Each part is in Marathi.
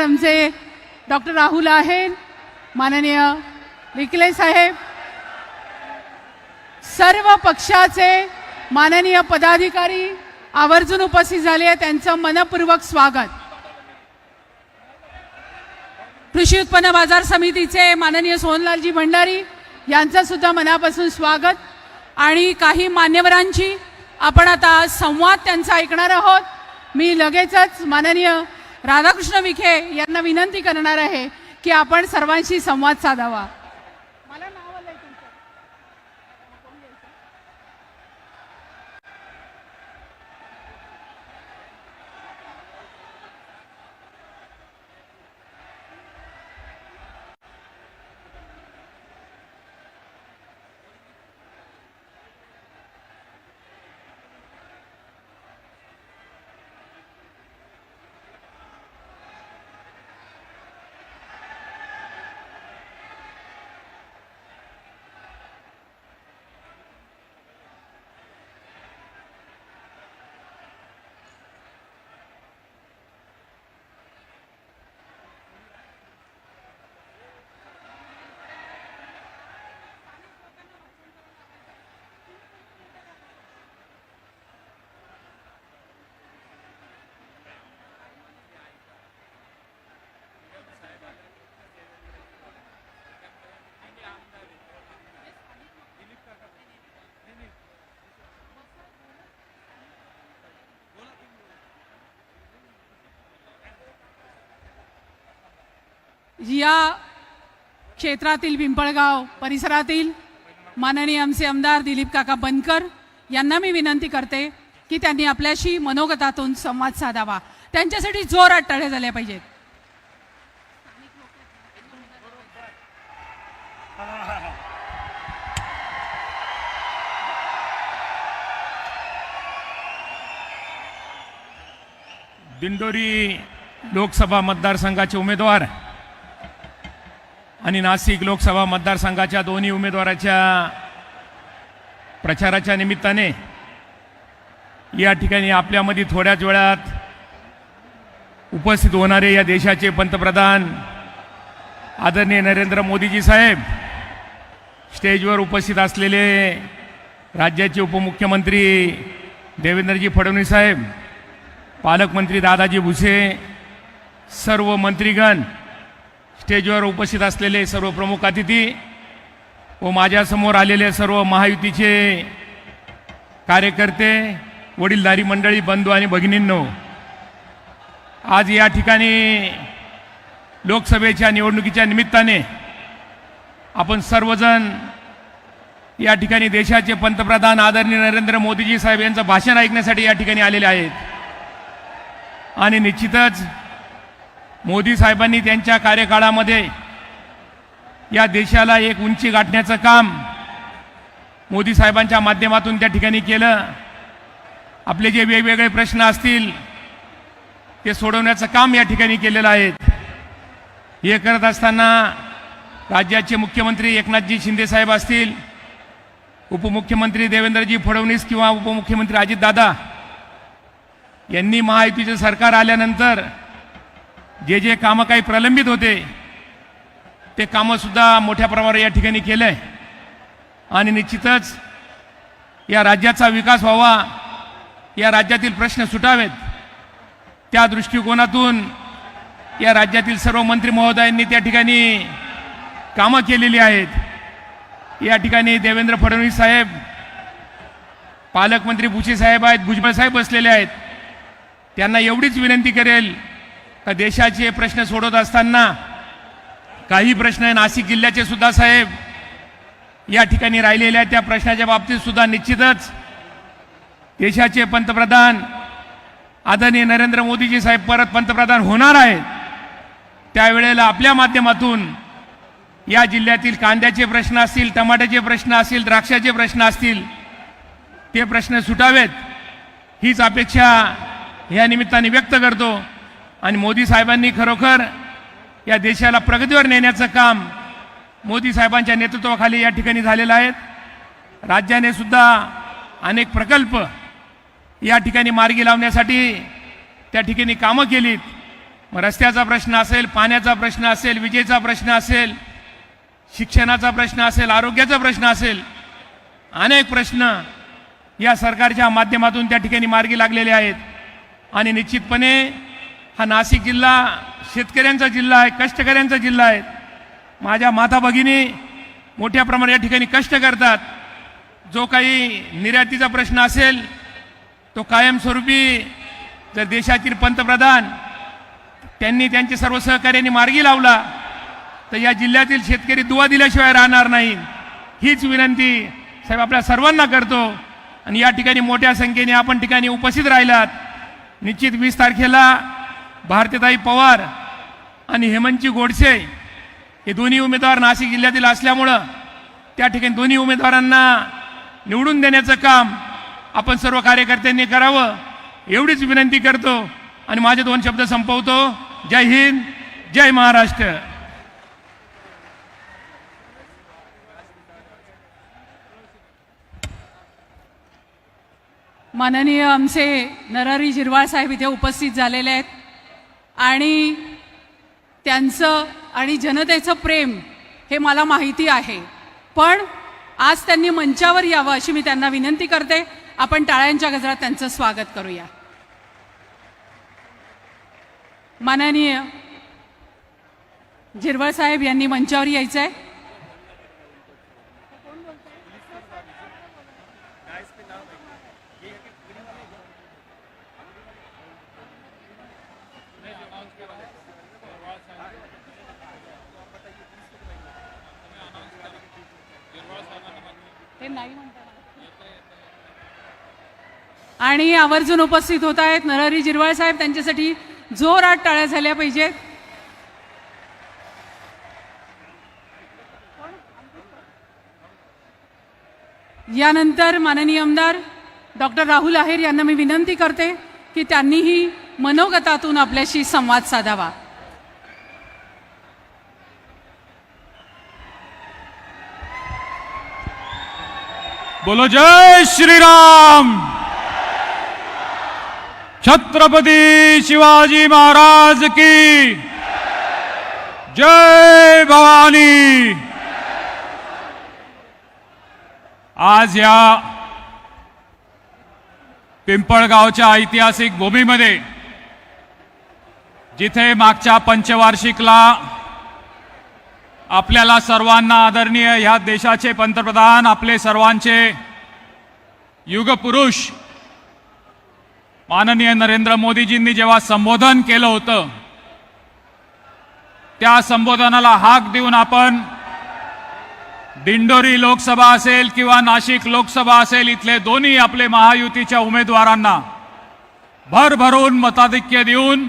आमचे डॉक्टर राहुल आहेत माननीय लिकले साहेब. सर्व पक्षाचे माननीय पदाधिकारी आवर्जून उपस्थित झाले त्यांचं मनपूर्वक स्वागत. कृषी उत्पन्न बाजार समितीचे माननीय सोहनलालजी भंडारी यांचं सुद्धा मनापासून स्वागत. आणि काही मान्यवरांची आपण आता संवाद त्यांचा ऐकणार आहोत. मी लगेचच माननीय राधाकृष्ण विखे यांना विनंती करणार आहे की आपण सर्वांशी संवाद साधावा मला नाव आलंय तुमचं. या क्षेत्रातील पिंपळगाव परिसरातील माननीय आमचे आमदार दिलीप काका बनकर यांना मी विनंती करते की त्यांनी आपल्याशी मनोगतातून संवाद साधावा. त्यांच्यासाठी जोरात टाळ्या झाल्या पाहिजेत. दिंडोरी लोकसभा मतदारसंघाचे उमेदवार आणि नाशिक लोकसभा मतदारसंघाच्या दोन्ही उमेदवाराच्या प्रचाराच्या निमित्ताने या ठिकाणी आपल्यामध्ये थोड्याच वेळात उपस्थित होणारे या देशाचे पंतप्रधान आदरणीय नरेंद्र मोदीजी साहेब स्टेजवर उपस्थित असलेले राज्याचे उपमुख्यमंत्री देवेंद्रजी फडणवीस साहेब पालकमंत्री दादाजी भुसे सर्व मंत्रीगण स्टेजवर उपस्थित असलेले सर्व प्रमुख अतिथी व माझ्यासमोर आलेले सर्व महायुतीचे कार्यकर्ते वडीलधारी मंडळी बंधू आणि भगिनींनो आज या ठिकाणी लोकसभेच्या निवडणुकीच्या निमित्ताने आपण सर्वजण या ठिकाणी देशाचे पंतप्रधान आदरणीय नरेंद्र मोदीजी साहेब यांचं भाषण ऐकण्यासाठी या ठिकाणी आलेले आहेत. आणि निश्चितच मोदी साहेबांनी त्यांच्या कार्यकाळामध्ये या देशाला एक उंची गाठण्याचं काम मोदी साहेबांच्या माध्यमातून त्या ठिकाणी केलं. आपले जे वेगवेगळे प्रश्न असतील ते सोडवण्याचं काम या ठिकाणी केलेलं आहे. हे करत असताना राज्याचे मुख्यमंत्री एकनाथजी शिंदे साहेब असतील उपमुख्यमंत्री देवेंद्रजी फडणवीस किंवा उपमुख्यमंत्री अजितदादा यांनी महायुतीचं सरकार आल्यानंतर जे जे कामं काही प्रलंबित होते ते कामंसुद्धा मोठ्या प्रमाणावर या ठिकाणी केलं आहे आणि निश्चितच या राज्याचा विकास व्हावा या राज्यातील प्रश्न सुटावेत. त्या दृष्टिकोनातून या राज्यातील सर्व मंत्री महोदयांनी त्या ठिकाणी कामं केलेली आहेत. या ठिकाणी देवेंद्र फडणवीस साहेब पालकमंत्री भुसे साहेब आहेत भुजबळ साहेब बसलेले आहेत. त्यांना एवढीच विनंती करेल तर देशाचे प्रश्न सोडवत असताना काही प्रश्न नाशिक जिल्ह्याचे सुद्धा साहेब या ठिकाणी राहिलेल्या त्या प्रश्नाच्या बाबतीत सुद्धा निश्चितच देशाचे पंतप्रधान आदरणीय नरेंद्र मोदीजी साहेब परत पंतप्रधान होणार आहेत. त्यावेळेला आपल्या माध्यमातून या जिल्ह्यातील कांद्याचे प्रश्न असतील टमाट्याचे प्रश्न असतील द्राक्षाचे प्रश्न असतील ते प्रश्न सुटावेत. हीच अपेक्षा या निमित्ताने व्यक्त करतो. आणि मोदी साहेबांनी खरोखर या देशाला प्रगतीवर नेण्याचं काम मोदी साहेबांच्या नेतृत्वाखाली या ठिकाणी झालेलं आहे. राज्याने सुद्धा अनेक प्रकल्प या ठिकाणी मार्गी लावण्यासाठी त्या ठिकाणी कामं केलीत. मग रस्त्याचा प्रश्न असेल पाण्याचा प्रश्न असेल विजेचा प्रश्न असेल शिक्षणाचा प्रश्न असेल आरोग्याचा प्रश्न असेल अनेक प्रश्न या सरकारच्या माध्यमातून त्या ठिकाणी मार्गी लागलेले आहेत. आणि निश्चितपणे हा नाशिक जिल्हा शेतकऱ्यांचा जिल्हा आहे कष्टकऱ्यांचा जिल्हा आहे. माझ्या माता भगिनी मोठ्या प्रमाणात या ठिकाणी कष्ट करतात. जो काही निर्यातीचा प्रश्न असेल तो कायमस्वरूपी जर देशातील पंतप्रधान त्यांनी त्यांचे सर्व सहकार्यांनी मार्गी लावला तर या जिल्ह्यातील शेतकरी दुवा दिल्याशिवाय राहणार नाही. हीच विनंती साहेब आपल्या सर्वांना करतो. आणि या ठिकाणी मोठ्या संख्येने आपण ठिकाणी उपस्थित राहिलात. निश्चित वीस तारखेला भारतीताई पवार आणि हेमंतजी गोडसे हे दोन्ही उमेदवार नाशिक जिल्ह्यातील असल्यामुळं त्या ठिकाणी दोन्ही उमेदवारांना निवडून देण्याचं काम आपण सर्व कार्यकर्त्यांनी करावं एवढीच विनंती करतो आणि माझे दोन शब्द संपवतो. जय हिंद जय महाराष्ट्र. माननीय आमचे नरारी जिरवाळ साहेब इथे उपस्थित झालेले आहेत. आणि त्यांचं आणि जनतेचं प्रेम हे मला माहिती आहे. पण आज त्यांनी मंचावर यावं अशी मी त्यांना विनंती करते. आपण टाळ्यांच्या गजरात त्यांचं स्वागत करूया. माननीय झिरवळ साहेब यांनी मंचावर यायचं आहे ते नाही म्हणतात. आणि आवर्जून उपस्थित होत आहेत नरहरी जिरवाळ साहेब. त्यांच्यासाठी जोरात टाळ्या झाल्या पाहिजेत. यानंतर माननीय आमदार डॉक्टर राहुल आहेर यांना मी विनंती करते की त्यांनीही मनोगतातून आपल्याशी संवाद साधावा. बोलो जय श्रीराम! छत्रपती शिवाजी महाराज की जय भवानी. आज या पिंपळगावच्या ऐतिहासिक भूमीमध्ये जिथे मागच्या पंचवार्षिकला आपल्याला सर्वांना आदरणीय ह्या देशाचे पंतप्रधान आपले सर्वांचे युगपुरुष माननीय नरेंद्र मोदीजींनी जेव्हा संबोधन केलं होतं त्या संबोधनाला हाक देऊन आपण दिंडोरी लोकसभा असेल किंवा नाशिक लोकसभा असेल इथले दोन्ही आपले महायुतीच्या उमेदवारांना भरभरून मताधिक्य देऊन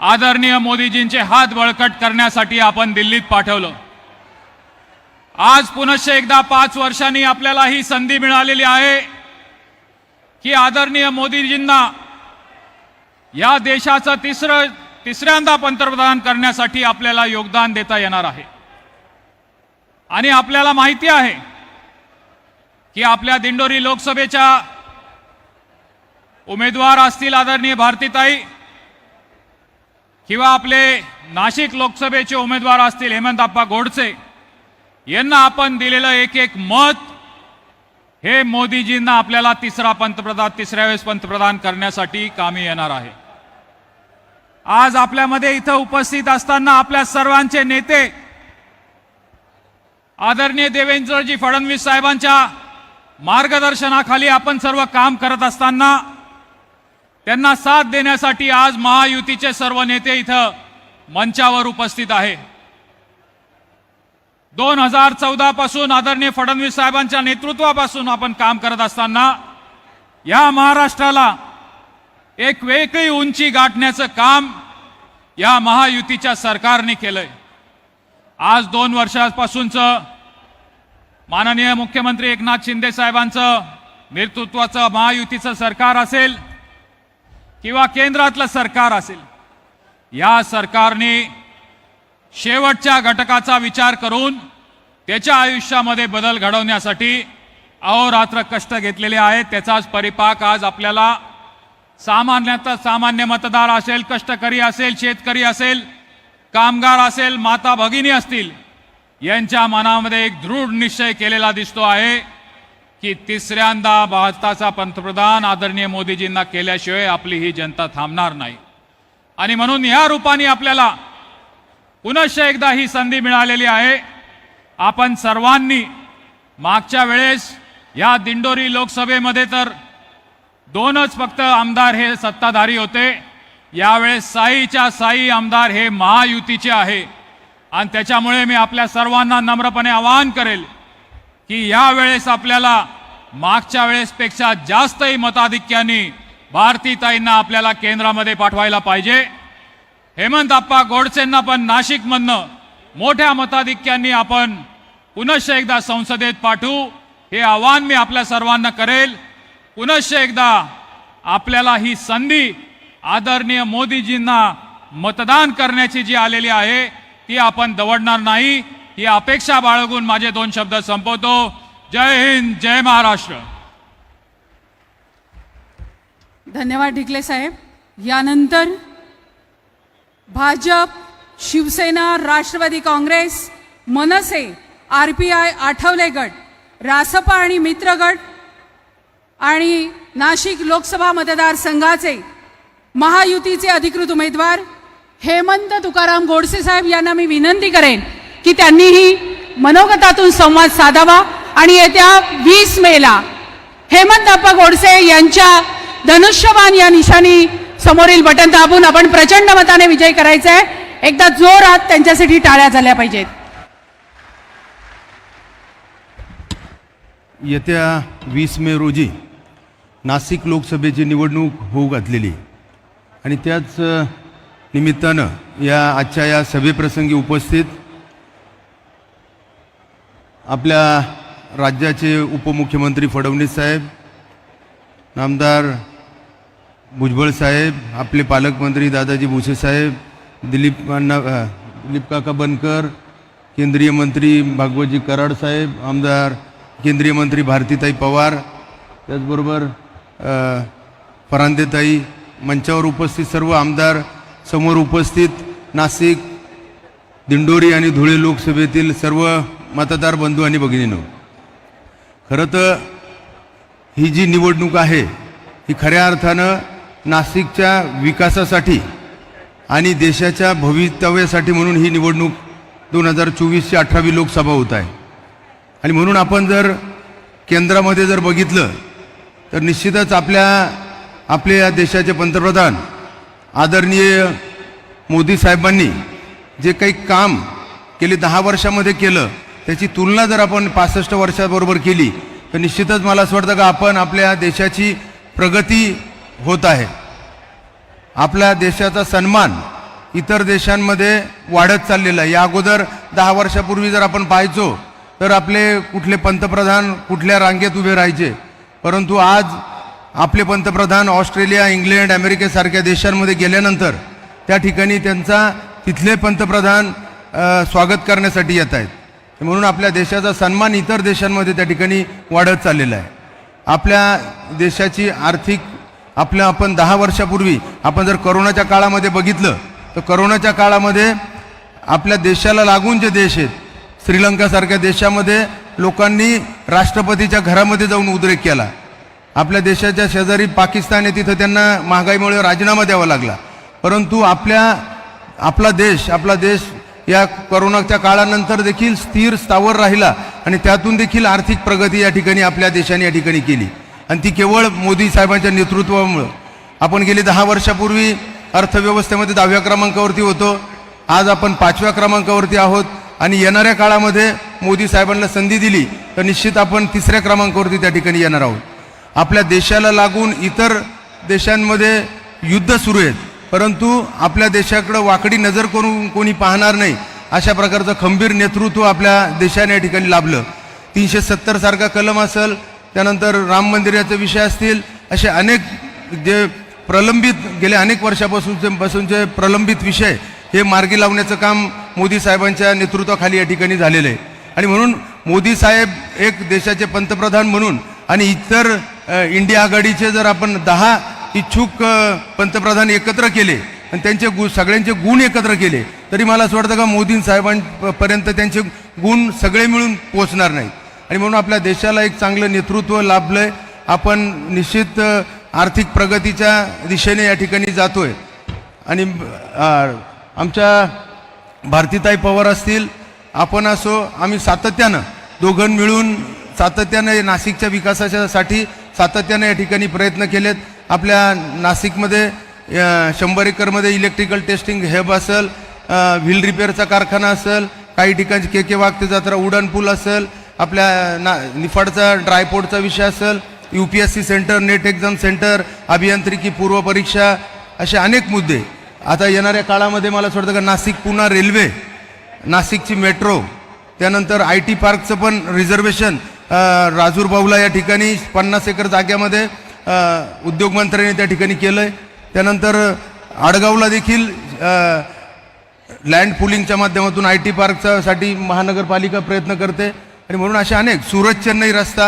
आदरणीय मोदीजींचे हात बळकट करण्यासाठी आपण दिल्लीत पाठवलं. आज पुनश्च एकदा पाच वर्षांनी आपल्याला ही संधी मिळालेली आहे. की आदरणीय मोदीजींना या देशाचं तिसरं तिसऱ्यांदा पंतप्रधान करण्यासाठी आपल्याला योगदान देता येणार आहे. आणि आपल्याला माहिती आहे की आपल्या दिंडोरी लोकसभेच्या उमेदवार असतील आदरणीय भारतीताई किंवा आपले नाशिक लोकसभेचे उमेदवार असतील हेमंत अप्पा गोडसे यांना आपण दिलेलं एक एक मत हे मोदीजींना आपल्याला तिसरा पंतप्रधान तिसऱ्या वेळेस पंतप्रधान करण्यासाठी कामी येणार आहे. आज आपल्यामध्ये इथं उपस्थित असताना आपल्या सर्वांचे नेते आदरणीय देवेंद्रजी फडणवीस साहेबांच्या मार्गदर्शनाखाली आपण सर्व काम करत असताना त्यांना साथ देण्यासाठी आज महायुतीचे सर्व नेते इथं मंचावर उपस्थित आहे. दोन हजार चौदा पासून आदरणीय फडणवीस साहेबांच्या नेतृत्वापासून आपण काम करत असताना या महाराष्ट्राला एक वेगळी उंची गाठण्याचं काम या महायुतीच्या सरकारने केलंय. आज दोन वर्षापासूनचं माननीय मुख्यमंत्री एकनाथ शिंदे साहेबांचं नेतृत्वाचं महायुतीचं सरकार असेल किंवा केंद्रातलं सरकार असेल या सरकारने शेवटच्या घटकाचा विचार करून त्याच्या आयुष्यामध्ये बदल घडवण्यासाठी अहोरात्र कष्ट घेतलेले आहेत. त्याचाच परिपाक आज आपल्याला सामान्यतः सामान्य मतदार असेल कष्टकरी असेल शेतकरी असेल कामगार असेल माता भगिनी असतील यांच्या मनामध्ये एक दृढ निश्चय केलेला दिसतो आहे की तिसऱ्यांदा भारताचा पंतप्रधान आदरणीय मोदीजींना केल्याशिवाय आपली ही जनता थांबणार नाही. आणि म्हणून ह्या रूपाने आपल्याला पुनश्च एकदा ही संधी मिळालेली आहे. आपण सर्वांनी मागच्या वेळेस या दिंडोरी लोकसभेमध्ये तर दोनच फक्त आमदार हे सत्ताधारी होते. यावेळेस साईच्या साई आमदार हे महायुतीचे आहे. आणि त्याच्यामुळे मी आपल्या सर्वांना नम्रपणे आवाहन करेल की यावेळेस आपल्याला मागच्या वेळेसपेक्षा जास्तही मताधिक्याने भारतीताईंना आपल्याला केंद्रामध्ये पाठवायला पाहिजे. हेमंत आप्पा गोडसेंना पण नाशिकमधनं मोठ्या मताधिक्यांनी आपण पुनश्च एकदा संसदेत पाठवू. हे आव्हान मी आपल्या सर्वांना करेल. पुनश्च एकदा आपल्याला ही संधी आदरणीय मोदीजींना मतदान करण्याची जी आलेली आहे ती आपण दवडणार नाही. ही अपेक्षा बाळगून माझे दोन शब्द संपवतो. जय हिंद जय महाराष्ट्र. धन्यवाद ढिकले साहेब. यानंतर Bhajap Shivsena Rashtrawadi Congress Manse R P I Athawale गट रासपा आणि मित्र गट आणि नाशिक लोकसभा मतदारसंघाचे महायुतीचे अधिकृत उमेदवार हेमंत तुकाराम गोडसे साहेब यांना मी विनंती करेन की त्यांनीही मनोगतातून संवाद साधावा आणि येत्या वीस मेला हेमंत अप्पा गोडसे यांच्या धनुष्यबाण या निशाणी समोरील बटन दाबून आपण प्रचंड मताने विजय करायचा आहे एकदा जोरात त्यांच्यासाठी टाळ्या झाल्या पाहिजेत. येत्या वीस मे रोजी नाशिक लोकसभेची निवडणूक होऊ घातलेली. आणि त्याच निमित्तानं या आजच्या या सभेप्रसंगी उपस्थित आपल्या राज्याचे उपमुख्यमंत्री फडणवीस साहेब नामदार भुजबळ साहेब आपले पालकमंत्री दादाजी भुसे साहेब दिलीप अण्णा दिलीप काका बनकर केंद्रीय मंत्री भागवतजी कराड साहेब आमदार केंद्रीय मंत्री भारतीताई पवार त्याचबरोबर फरांदेताई मंचावर उपस्थित सर्व आमदार समोर उपस्थित नाशिक दिंडोरी आणि धुळे लोकसभेतील सर्व मतदार बंधू आणि भगिनीनो खरं तर ही जी निवडणूक आहे ही खऱ्या अर्थानं नाशिकच्या विकासासाठी आणि देशाच्या भवितव्यासाठी म्हणून ही निवडणूक दोन हजार चोवीसची अठरावी लोकसभा होत आहे. आणि म्हणून आपण जर केंद्रामध्ये जर बघितलं तर निश्चितच आपल्या आपले या देशाचे पंतप्रधान आदरणीय मोदी साहेबांनी जे काही काम केले दहा वर्षामध्ये केलं त्याची तुलना जर आपण पासष्ट वर्षाबरोबर केली तर निश्चितच मला असं वाटतं का आपण आपल्या देशाची प्रगती होत आहे. आपल्या देशाचा सन्मान इतर देशांमध्ये वाढत चाललेला आहे. या अगोदर दहा वर्षापूर्वी जर आपण पाहायचो तर आपले कुठले पंतप्रधान कुठल्या रांगेत उभे राहायचे? परंतु आज आपले पंतप्रधान ऑस्ट्रेलिया इंग्लंड अमेरिकेसारख्या देशांमध्ये गेल्यानंतर त्या ठिकाणी त्यांचा तिथले पंतप्रधान स्वागत करण्यासाठी येत आहेत. म्हणून आपल्या देशाचा सन्मान इतर देशांमध्ये त्या ठिकाणी वाढत चाललेला आहे. आपल्या देशाची आर्थिक आपल्या आपण दहा वर्षापूर्वी आपण जर करोनाच्या काळामध्ये बघितलं तर करोनाच्या काळामध्ये आपल्या देशाला लागून जे देश आहेत श्रीलंकासारख्या देशामध्ये लोकांनी राष्ट्रपतीच्या घरामध्ये जाऊन उद्रेक केला. आपल्या देशाच्या शेजारी पाकिस्तान आहे तिथं त्यांना महागाईमुळे राजीनामा द्यावा लागला. परंतु आपल्या आपला देश आपला देश या करोनाच्या काळानंतर देखील स्थिर स्थावर राहिला आणि त्यातून देखील आर्थिक प्रगती या ठिकाणी आपल्या देशाने या ठिकाणी केली. आणि ती केवळ मोदी साहेबांच्या नेतृत्वामुळं. आपण गेली दहा वर्षापूर्वी अर्थव्यवस्थेमध्ये दहाव्या क्रमांकावरती होतो. आज आपण पाचव्या क्रमांकावरती आहोत. आणि येणाऱ्या काळामध्ये मोदी साहेबांना संधी दिली तर निश्चित आपण तिसऱ्या क्रमांकावरती त्या ठिकाणी येणार आहोत. आपल्या देशाला लागून इतर देशांमध्ये युद्ध सुरू आहेत. परंतु आपल्या देशाकडं वाकडी नजर करून कोणी पाहणार नाही अशा प्रकारचं खंबीर नेतृत्व आपल्या देशाने या ठिकाणी लाभलं. तीनशे सत्तरसारखा कलम असेल त्यानंतर राम मंदिराचे विषय असतील असे अनेक जे प्रलंबित गेल्या अनेक वर्षापासूनचे पासूनचे प्रलंबित विषय हे मार्गी लावण्याचं काम मोदी साहेबांच्या नेतृत्वाखाली या ठिकाणी झालेलं आहे. आणि म्हणून मोदी साहेब एक देशाचे पंतप्रधान म्हणून आणि इतर इंडिया आघाडीचे जर आपण दहा इच्छुक पंतप्रधान एकत्र केले आणि त्यांचे गु सगळ्यांचे गुण एकत्र केले तरी मला असं वाटतं का मोदी साहेबांपर्यंत त्यांचे गुण सगळे मिळून पोचणार नाहीत. आणि म्हणून आपल्या देशाला एक चांगलं नेतृत्व लाभलं आहे आपण निश्चित आर्थिक प्रगतीच्या दिशेने या ठिकाणी जातोय. आणि आमच्या भारतीताई पवार असतील आपण असो आम्ही सातत्यानं दोघं मिळून सातत्यानं नाशिकच्या विकासाच्यासाठी सातत्यानं या ठिकाणी प्रयत्न केलेत. आपल्या नाशिकमध्ये शंभर एकरमध्ये इलेक्ट्रिकल टेस्टिंग हेब असेल व्हील रिपेअरचा कारखाना असेल काही ठिकाणी के के वागते जात्रा उडान पूल असेल आपल्या ना निफाडचा ड्रायपोर्टचा विषय असेल U P S C center NET exam center अभियांत्रिकी पूर्व परीक्षा असे अनेक मुद्दे. आता येणाऱ्या काळामध्ये मला असं वाटतं का नाशिक पुन्हा रेल्वे नाशिकची मेट्रो त्यानंतर आय टी पार्कचं पण रिझर्वेशन राजूर बाऊला या ठिकाणी पन्नास एकर जाग्यामध्ये उद्योगमंत्र्यांनी उद्योग मंत्र्यांनी त्या ठिकाणी केलं आहे त्यानंतर आडगावला देखील लँड पुलिंगच्या माध्यमातून आय टी पार्कचासाठी महानगरपालिका प्रयत्न करते. आणि म्हणून असे अनेक सुरत चेन्नई रस्ता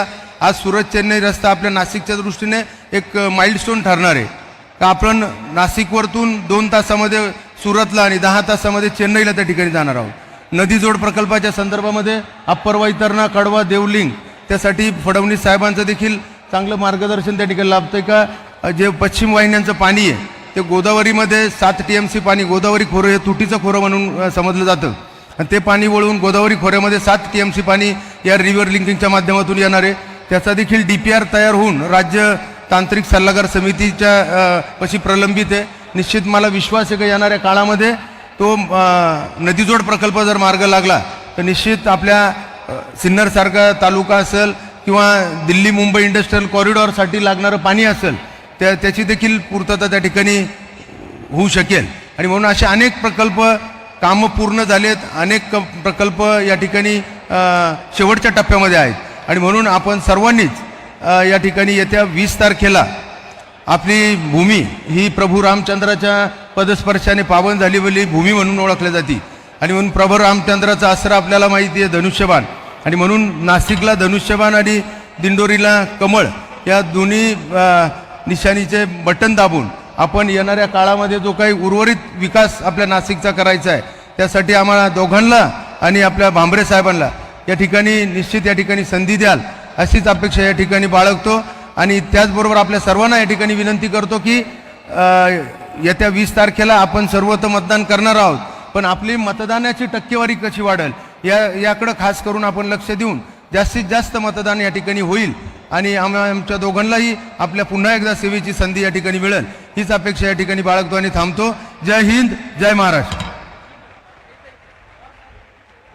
आज सुरत चेन्नई रस्ता आपल्या नाशिकच्या दृष्टीने एक माइलस्टोन ठरणार आहे. का आपण नाशिकवरतून दोन तासामध्ये सुरतला आणि दहा तासामध्ये चेन्नईला त्या ठिकाणी जाणार आहोत. नदी जोड प्रकल्पाच्या संदर्भामध्ये अप्पर वैतरणा कडवा देवलिंग त्यासाठी फडणवीस साहेबांचं देखील चांगलं मार्गदर्शन त्या ठिकाणी लाभतंय का? जे पश्चिम वाहिन्यांचं पाणी आहे ते गोदावरीमध्ये सात टी एम सी पाणी गोदावरी खोरं हे तुटीचं खोरं म्हणून समजलं जातं. आणि ते पाणी वळवून गोदावरी खोऱ्यामध्ये सात टी एम सी पाणी या रिव्हर लिंकिंगच्या माध्यमातून येणार आहे. त्याचा देखील डी पी आर तयार होऊन राज्य तांत्रिक सल्लागार समितीच्या पशी प्रलंबित आहे. निश्चित मला विश्वास आहे का येणाऱ्या काळामध्ये तो नदीजोड प्रकल्प जर मार्ग लागला तर निश्चित आपल्या सिन्नरसारखा तालुका असेल किंवा दिल्ली मुंबई इंडस्ट्रियल कॉरिडॉरसाठी लागणारं पाणी असेल त्या त्याची देखील पूर्तता त्या ठिकाणी होऊ शकेल. आणि म्हणून असे अनेक प्रकल्प कामं पूर्ण झालेत अनेक क प्रकल्प या ठिकाणी शेवटच्या टप्प्यामध्ये आहेत. आणि म्हणून आपण सर्वांनीच या ठिकाणी येत्या वीस तारखेला आपली भूमी ही प्रभू रामचंद्राच्या पदस्पर्शाने पावन झालेली भूमी म्हणून ओळखल्या जाते. आणि म्हणून प्रभू रामचंद्राचा आसरा आपल्याला माहिती आहे धनुष्यबाण. आणि म्हणून नाशिकला धनुष्यबाण आणि दिंडोरीला कमळ या दोन्ही निशाणीचे बटन दाबून आपण येणाऱ्या काळामध्ये जो काही उर्वरित विकास आपल्या नाशिकचा करायचा आहे त्यासाठी आम्हाला दोघांना आणि आपल्या भांबरे साहेबांना या ठिकाणी निश्चित या ठिकाणी संधी द्याल अशीच अपेक्षा या ठिकाणी बाळगतो. आणि त्याचबरोबर आपल्या सर्वांना या ठिकाणी विनंती करतो की येत्या वीस तारखेला आपण सर्वत्र मतदान करणार आहोत पण आपली मतदानाची टक्केवारी कशी वाढेल या याकडं खास करून आपण लक्ष देऊन जास्तीत जास्त मतदान या ठिकाणी होईल. आणि आम्हा आमच्या दोघांनाही आपल्या पुन्हा एकदा सेवेची संधी या ठिकाणी मिळेल. हीच अपेक्षा या ठिकाणी बाळगतो आणि थांबतो. जय हिंद जय महाराष्ट्र.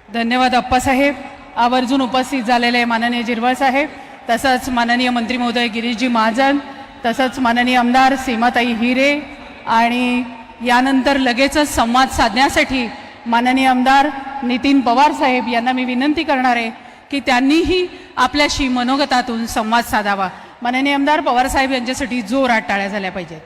धन्यवाद अप्पासाहेब आवर्जून उपस्थित झालेले माननीय जिरवळ साहेब तसंच माननीय मंत्री महोदय गिरीशजी महाजन तसंच माननीय आमदार सीमाताई हिरे आणि यानंतर लगेचच संवाद साधण्यासाठी माननीय आमदार नितीन पवार साहेब यांना मी विनंती करणार आहे की त्यांनीही आपल्याशी मनोगतातून संवाद साधावा. माननीय आमदार पवार साहेब यांच्यासाठी जोरात टाळ्या झाल्या पाहिजेत.